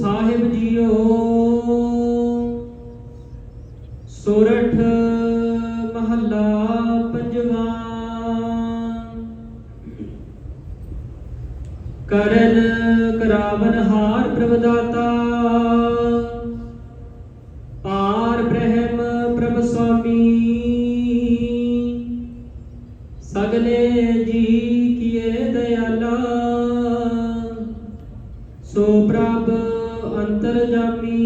ਸਾਹਿਬ JIO. ਸੋਰਠ ਮਹੱਲਾ ਪੰਜਵਾਂ। ਕਰਨ ਕਰਾਵਨ ਹਾਰ ਪ੍ਰਭ ਦਾਤਾ ਪਾਰ ਬ੍ਰਹਮ ਪ੍ਰਭ ਸੁਆਮੀ। ਸਗਲੇ ਜੀ ਕੀਏ ਦਇਆਲਾ। ਸੋ ਪ੍ਰਭ ਅੰਤਰ ਜਾਮੀ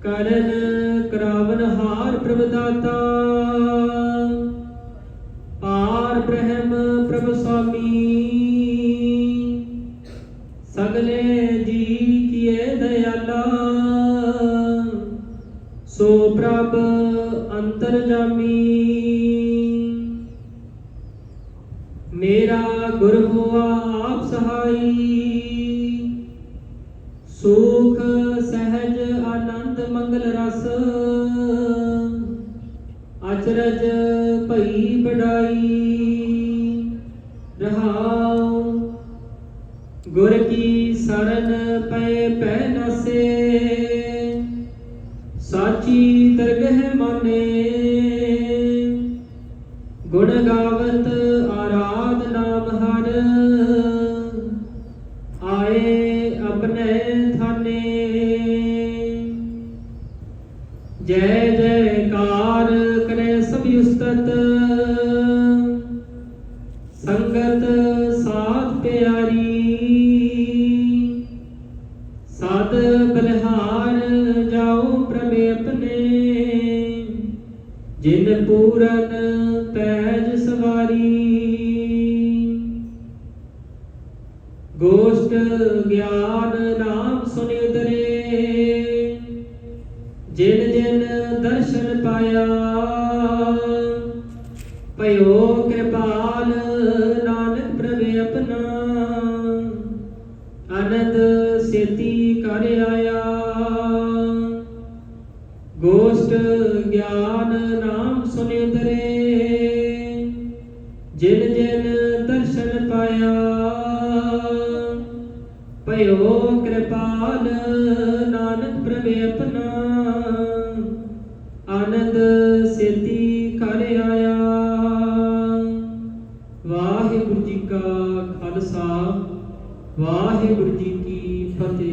ਕਰਨ ਕਰਾਵਨ ਹਾਰ ਪ੍ਰਭ ਦਾਤਾ ਪਾਰ ਬ੍ਰਹਮ ਪ੍ਰਭ ਸੁਆਮੀ ਸਗਲੇ ਜੀ ਕੀਏ ਦਇਆਲਾ। ਸੋ ਪ੍ਰਭ ਅੰਤਰ ਜਾਮੀ ਮੇਰਾ ਗੁਰ ਹੋਆ ਆਪ ਸਹਾਈ। ਸੁਖ, ਸਹਿਜ, ਆਨੰਦ, ਮੰਗਲ ਰਸ। ਅਚਰਜ, ਭਈ ਬੜਾਈ ਰਹਾਉ, ਗੁਰ ਕੀ ਸਰਣ ਪੈ ਪੈ ਨਸੇ। ਸਾਚੀ ਦਰਗਹਿ ਮਾਨੇ। ਗੁਣ ਗਾਵਤ ਜੈ ਜੈਕਾਰ ਕਰੇ ਸਭ ਉਸਤਤ ਸੰਗਤ ਸਾਧ ਪਿਆਰੀ, ਸਦ ਬਲਿਹਾਰ ਜਾਉ ਪ੍ਰਭ ਆਪਣੇ। ਜਿਨ ਪੂਰਨ ਪੈਜ ਸਵਾਰੀ, ਗੋਸ਼ਟ ਗਿਆਨ ਨਾਮ ਸੁਨਿ ਭਇਓ ਕਿਰਪਾਲ, ਨਾਨਕ ਪ੍ਰਭ ਆਪਣਾ। ਅਨੰਦ ਸੇਤੀ ਕਰ ਆਇਆ। ਗੋਸ਼ਟ ਗਿਆਨ ਨਾਮ ਸੁਨਿ ਉਤਰੇ ਜਿਨ ਜਿਨ ਦਰਸ਼ਨ ਪਾਇਆ। ਭਇਓ ਕਿਰਪਾਲ, ਨਾਨਕ ਪ੍ਰਭ ਆਪਣਾ। ਵਾਹਿਗੁਰੂ ਜੀ ਕੀ ਫਤਿਹ।